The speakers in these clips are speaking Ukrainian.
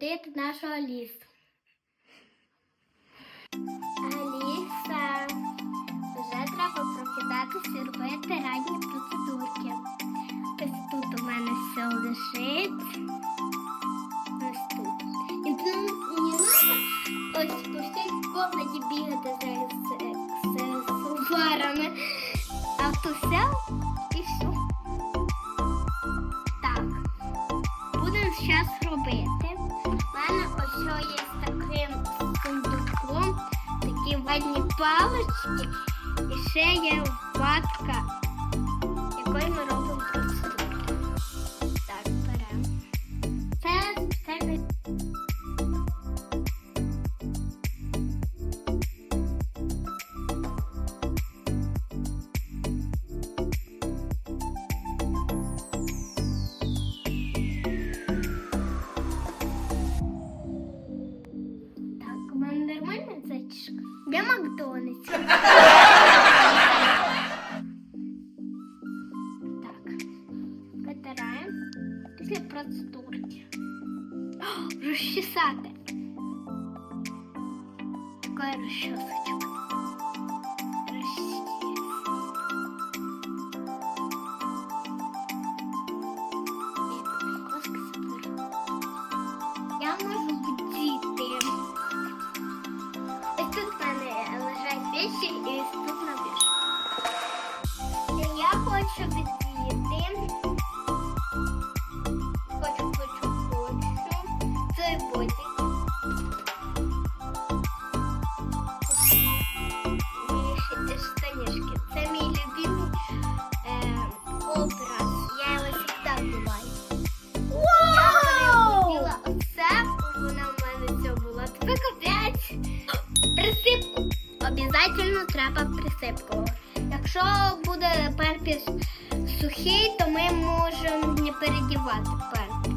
будити нашу Алісу. Аліса, вже треба прокидатися і робити ранні процедурки. Ось тут у мене все лежить. Ось тут. І мені треба ось по всій комнаті бігати з, з, фарами. А то все і все. Так. Будемо зараз робити. У мене ось є з таким сундуком, такі ватні палички. І ще є ватка, розчесати. Коски заберу. Я можу бдіти. Ось тут в мене вещи і тут набіж. Я хочу бдіти. Тепер капець. Присипку. Обязательно треба присипку. Якщо буде перпіс сухий, то ми можемо не передівати перпіс.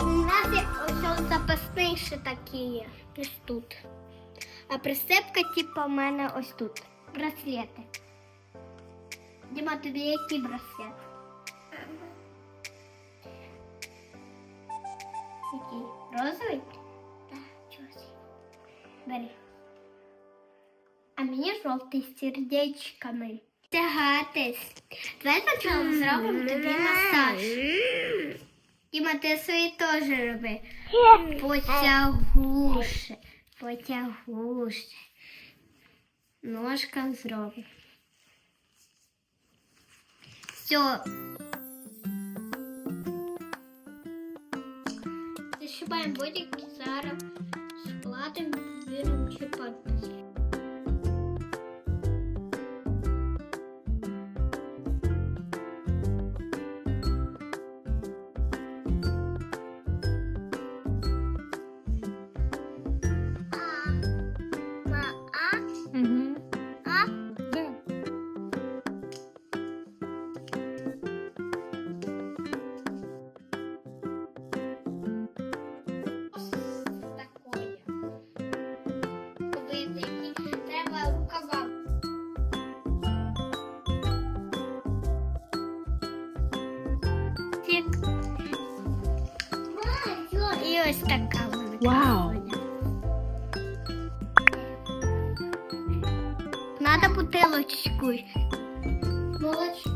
У нас є ось запасний ще такий. Ось тут. А присипка, типу, в мене ось тут. Браслети. Діма, тобі який браслет? Який? Розовий? Бери. А мені жовтий з сердечками. Тягатись. Давай спочатку зробимо тобі масаж. Діма, ти свої теж роби. Потягуше. Потягуше. Ножкам зроби. Все. Зашибаємо бодик зараз складемо віримо чи А, ось така. Вау. Надо бутилочку. Молочко.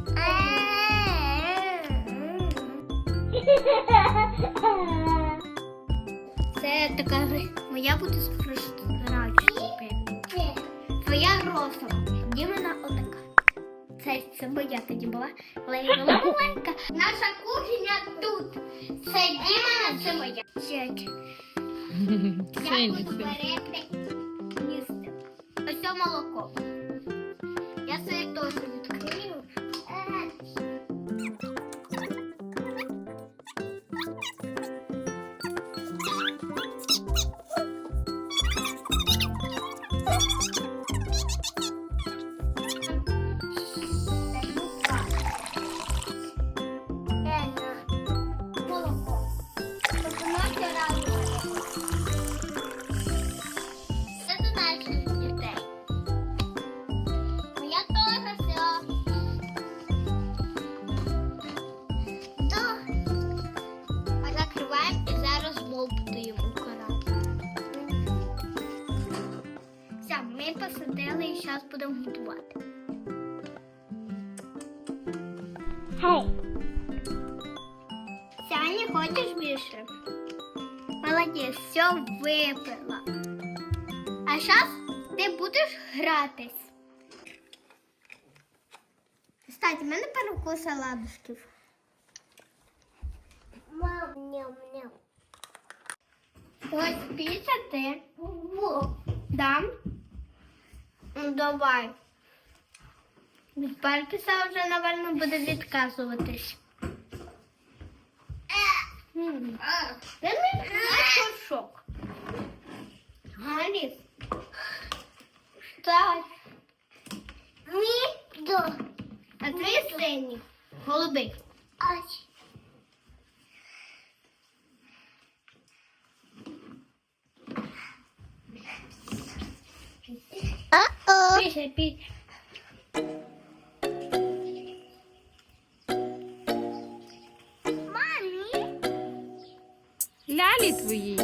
Це така моя буде спрощена. Твоя розова. Дімена отака. Це, це моя тоді була, але я була маленька. Наша кухня тут. Це Діма, це моя. Сядь. Я буду берети їсти. Ось це молоко. Я собі теж хочеш більше? Молодець, все випила. А зараз ти будеш гратись. Кстати, в мене перекуса ладушків. Мам, ням-ням. Ось піца ти. Дам? Ну, давай. Від Паркіса вже, напевно, буде відказуватись. Шок. Галіс. Так. Ні, до. А твій синій. Голубий. Ай. Uh-oh. Піся, піся. Лялі твої.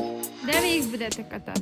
Де ви їх будете катати?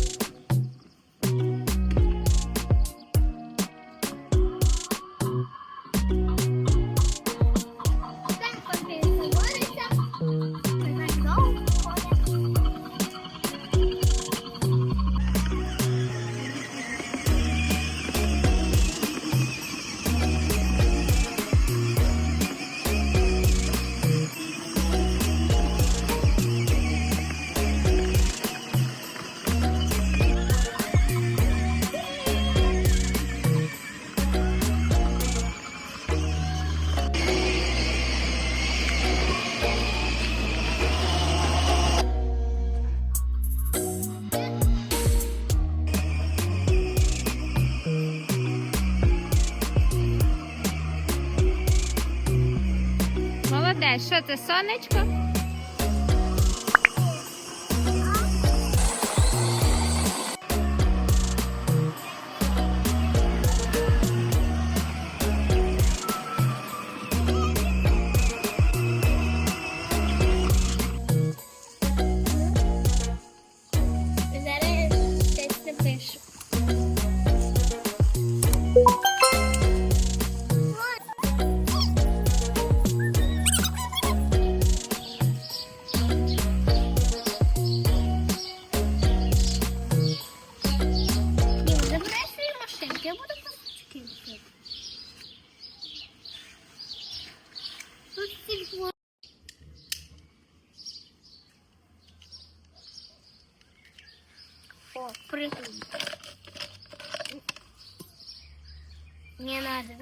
що це сонечко? О, прыгай. Не надо.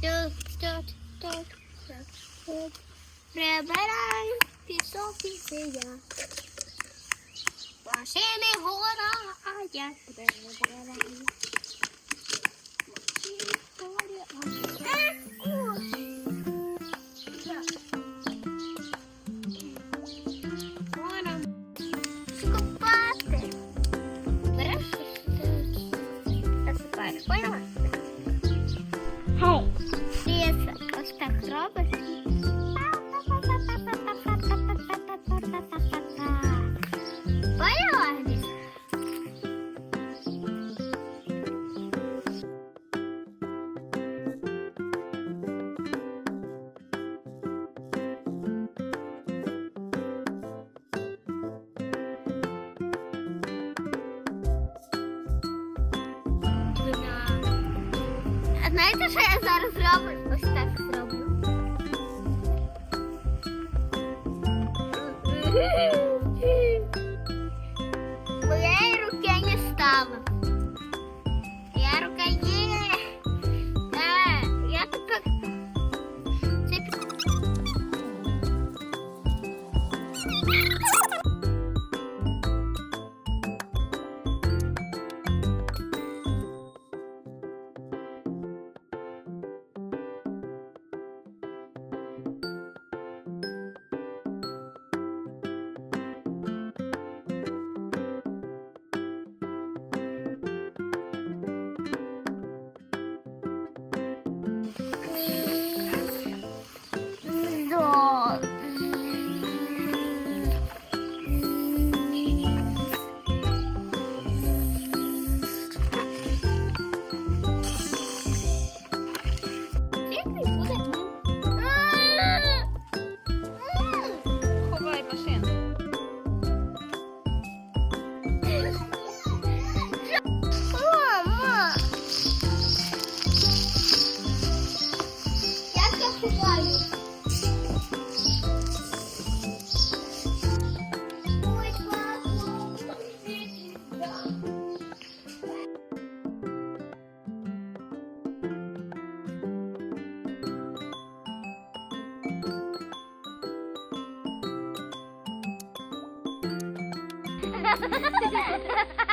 Тут, тут, тут, тут, тут. Машини гора, а я я Гора. Скупати. Береш засипаєш, поняла? Знаєте, що я зараз роблю? Ось так зроблю. Ha ha ha ha ha!